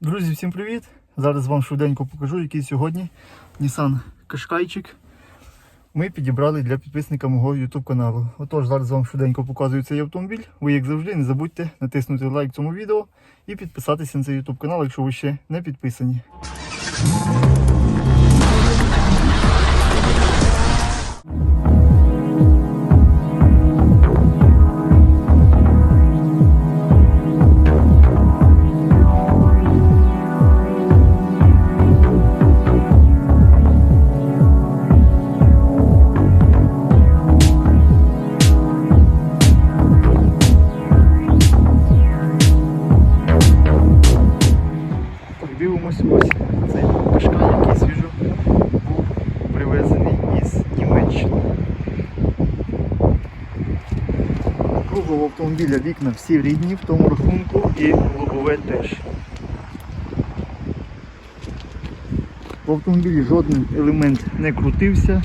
Друзі, всім привіт! Зараз вам швиденько покажу, який сьогодні Nissan Qashqaiчик ми підібрали для підписника мого YouTube каналу. Отож, зараз вам швиденько показую цей автомобіль. Ви, як завжди, не забудьте натиснути лайк цьому відео і підписатися на цей YouTube канал, якщо ви ще не підписані. Круглого автомобіля вікна всі рідні в тому рахунку і лобове теж. В автомобілі жоден елемент не крутився,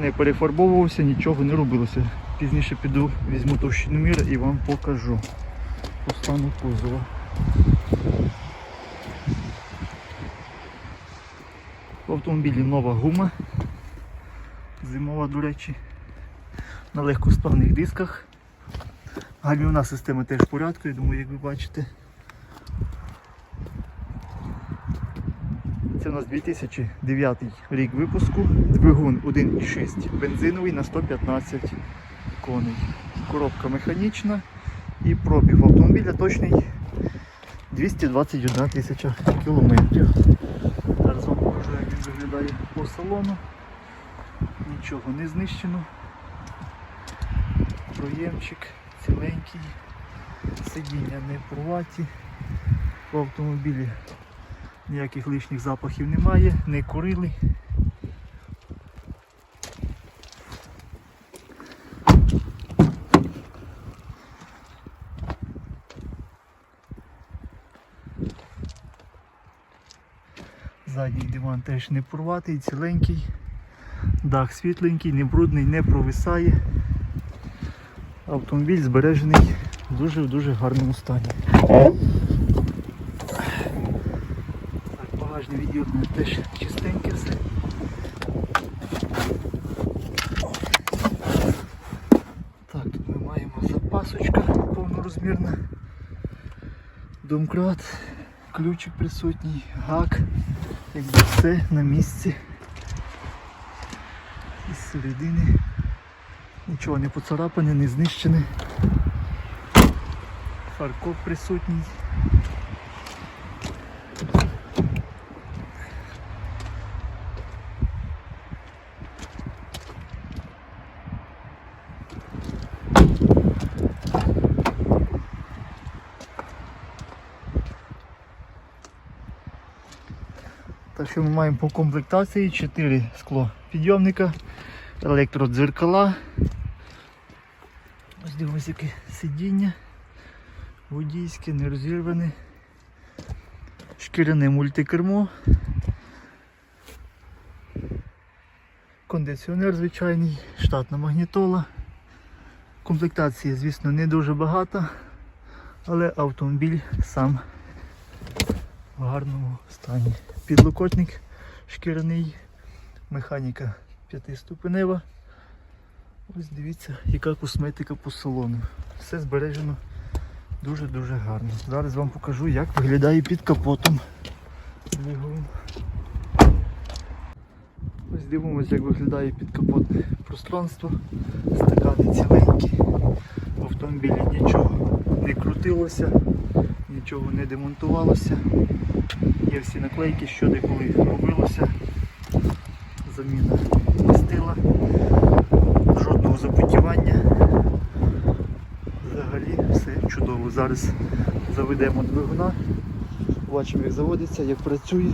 не перефарбовувався, нічого не робилося. Пізніше піду, візьму товщину міра і вам покажу по стану кузова. В автомобілі нова гума. Зимова, до речі. На легкосплавних дисках. Гальмівна система теж в порядку, я думаю, як ви бачите. Це у нас 2009 рік випуску. Двигун 1,6 бензиновий на 115 коней. Коробка механічна і пробіг автомобіля точний 221 тисяча кілометрів. Зараз вам покажу, як він виглядає по салону. Нічого не знищено. Проємчик ціленький, сидіння не порваті. В автомобілі ніяких лишніх запахів немає, не курили. Задній диван теж не порватий, ціленький. Дах світленький, не брудний, не провисає. Автомобіль збережений в дуже в дуже гарному стані. Так, багажне відділення теж чистеньке все. Так, тут ми маємо запасочка повнорозмірна. Домкрат, ключик присутній, гак, якби все на місці. Із середини нічого не поцарапане, не знищене. Фаркоп присутній. Так що ми маємо по комплектації 4 скло підйомника, електродзеркала. Ось дивимось яке сидіння. Водійське, не розірване. Шкіряне мультикермо. Кондиціонер звичайний, штатна магнітола. Комплектації, звісно, не дуже багато, але автомобіль сам в гарному стані. Підлокотник шкіряний, механіка п'ятиступенева. Ось дивіться, яка косметика по салону. Все збережено дуже-дуже гарно. Зараз вам покажу, як виглядає під капотом. Ось дивимося, як виглядає підкапотне пространство. Стакани ціленькі. В автомобілі нічого не крутилося, нічого не демонтувалося. Є всі наклейки, що деколи робилося. Заміна Зараз заведемо двигуна, бачимо як заводиться, як працює.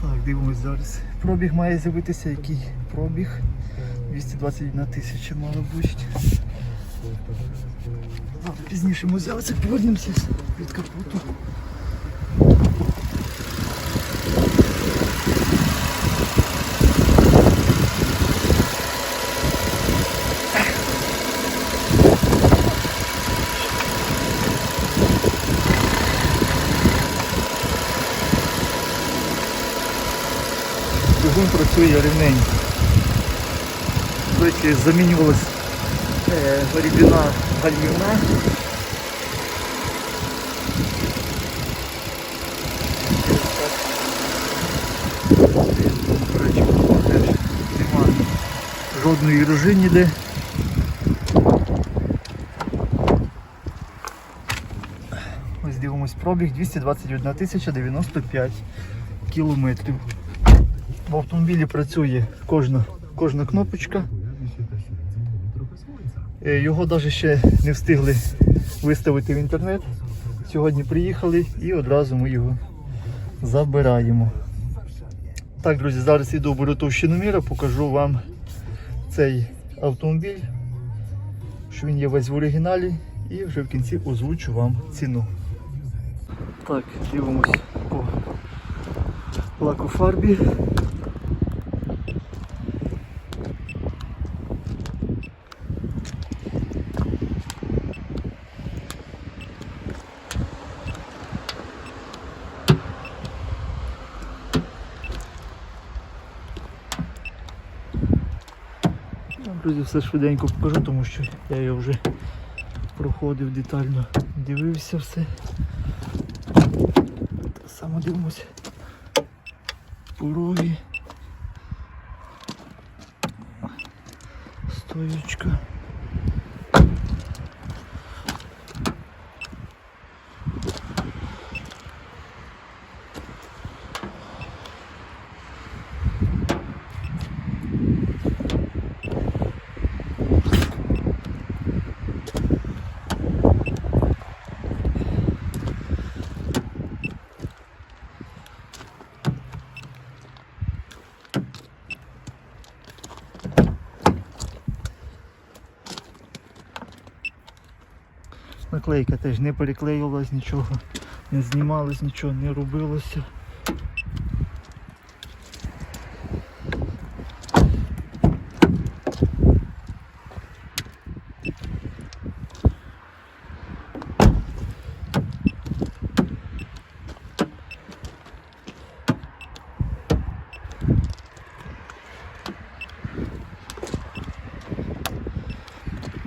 Так, дивимось зараз. Пробіг має з'явитися, який пробіг. 221 тисяча мало бути. Пізніше музей, оце повернемося від капоту. Двигун працює рівненько. До речі, е, рідина гальмівна. Жодної рожи ніде. Ось дивимось пробіг 221 тисяча 95 кілометрів. В автомобілі працює кожна, кожна кнопочка. Е, Його навіть ще не встигли виставити в інтернет. Сьогодні приїхали і одразу ми його забираємо. Так, друзі, зараз іду беру товщину міра, покажу вам цей автомобіль, що він є весь в оригіналі, і вже в кінці озвучу вам ціну. Так, дивимось по лакофарбі. Ну, Друзі, все швиденько покажу, тому що я його вже проходив детально, дивився все. Само дивимося. Пороги. Стоючка. Наклейка теж не переклеювалась нічого, не знімалось, нічого не робилося.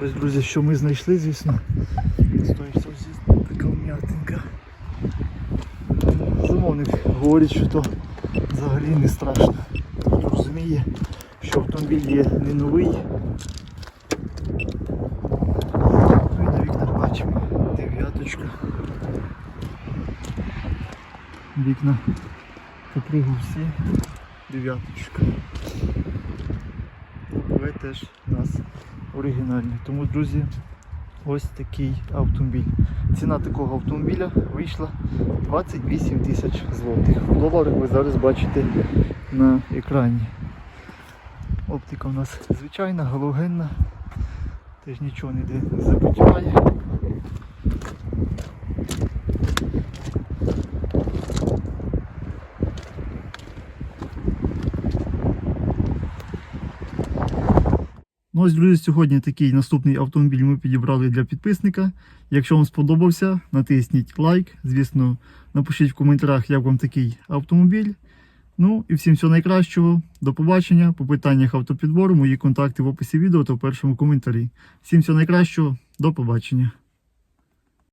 Ось, друзі, що ми знайшли, звісно. Говорить, що то взагалі не страшно. Тобто розуміє, що автомобіль є не новий. Ну на вікнах бачимо дев'яточка. Вікна попригу всі. Дев'яточка. Лобове теж у нас оригінальне. Тому, друзі, ось такий автомобіль. Ціна такого автомобіля вийшла 28 тисяч злотих. В доларах ви зараз бачите на екрані. Оптика у нас звичайна, галогенна, теж нічого ніде не запотіває. Ось, друзі, сьогодні такий наступний автомобіль ми підібрали для підписника. Якщо вам сподобався, натисніть лайк. Звісно, напишіть в коментарях, як вам такий автомобіль. Ну і всім всього найкращого. До побачення. По питаннях автопідбору мої контакти в описі відео та в першому коментарі. Всім всього найкращого, до побачення.